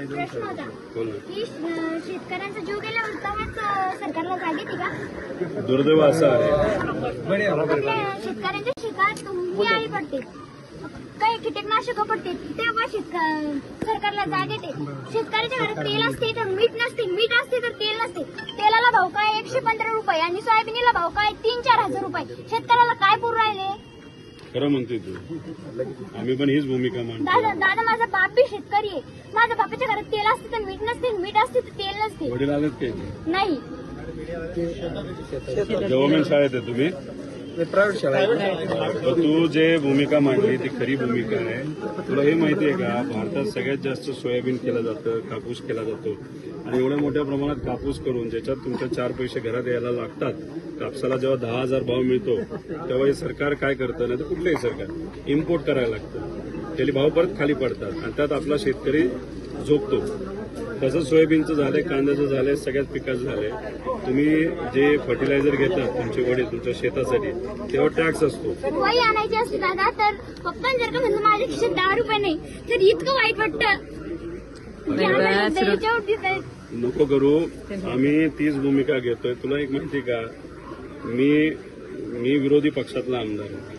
बोल ना. की अं, शेतकऱ्यांचा जीव गेला तेव्हाच अं, सरकारला जाग येते का दुर्दैव असं आहे. आपल्या शेतकऱ्यांच्या शेतात मी आई पडते. काही कीटकनाशक पडते तेव्हा शेतक सरकारला जाग येते शेतकऱ्याच्या घरात तेल असते तर मीठ नसते मीठ असते तर तेल नसते. तेलाला भाव काय? एकशे पंधरा रुपये. आणि सोयाबीनला भाव काय? तीन चार हजार रुपये. शेतकऱ्याला काय पुरू राहिले? खरं म्हणतोय तू. आम्ही पण हीच भूमिका मांडतो दादा दादा माझा बाप माझ्या बापाच्या घरात तेल असते तर मीठ नसते मीठ असते तर तेल नसते. वडील आलेत काय नाही गव्हर्नमेंट शाळेत आहे तुम्ही? प्रायव्हेट शाळा आहे. तू जे भूमिका मांडली ती खरी भूमिका आहे. तुला हे माहिती आहे का? भारतात सगळ्यात जास्त सोयाबीन केलं जातं कापूस केला जातो. आणि एवढ्या मोठ्या प्रमाणात कापूस करून ज्याच्यात तुमच्या चार पैसे घरात यायला लागतात कापसाला जेव्हा दहा हजार भाव मिळतो तेव्हा हे सरकार काय करतं? नाही तर कुठलंही सरकार. इम्पोर्ट करायला लागतं. त्याचे भाव परत खाली पडतात आणि त्यात आपला शेतकरी झोपतो. तसं सोयाबीनचं झालंय कांद्याचं झालंय सगळ्याच पिकाचं झालंय. तुम्ही जे फर्टिलायझर घेतात तुमचे वडील तुमच्या शेतासाठी तेव्हा टॅक्स असतो. वही आणायची असते दादा तर पप्पा जर का म्हणजे माझ्या खिशात दहा रुपये नाही तर इतकं वाईट वाटतं. नको करू आम्ही तीच भूमिका घेतोय. तुला एक माहिती का? मी मी विरोधी पक्षातला आमदार आहे.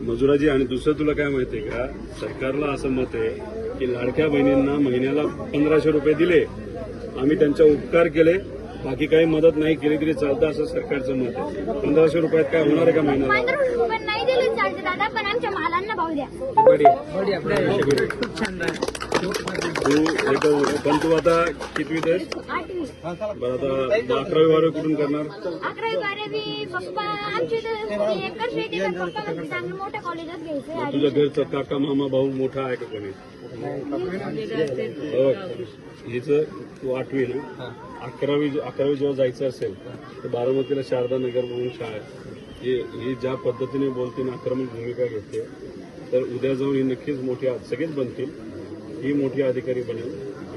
मजुराजी आणि दुसरं तुला काय माहितीये का? सरकारला असं मत आहे की लाडक्या बहिणींना महिन्याला पंधराशे रुपये दिले आम्ही त्यांच्या उपकार केले बाकी काही मदत नाही केली तरी चालतं असं सरकारचं मत आहे. पंधराशे रुपयात काय होणार आहे का महिन्याला? पंधरा रुपये नाही दिले चालते दादा पण आमच्या मालांना भाव द्या. बडी. बडी आपल्या खूप छान आहे तू एक पण तू आता आठवी बरं आता अकरावी बारावी कुठून करणार? अकरावी बारावी पप्पा आमची तर एकच शेती पण पप्पा चांगलं मोठ्या कॉलेजात घ्यायचं मग तुझ्या घरचा काका मामा भाऊ मोठा आहे का कोणी? हो. हिच तू आठवी ना? अकरावी अकरावी जेव्हा जायचं असेल तर बारामतीला शारदा नगर म्हणून शाळा आहे. ही ही ज्या पद्धतीने बोलते ना आक्रमक भूमिका घेते तर उद्या जाऊन ही नक्कीच मोठी सगळेच बनतील. ही मोठी अधिकारी बनेल.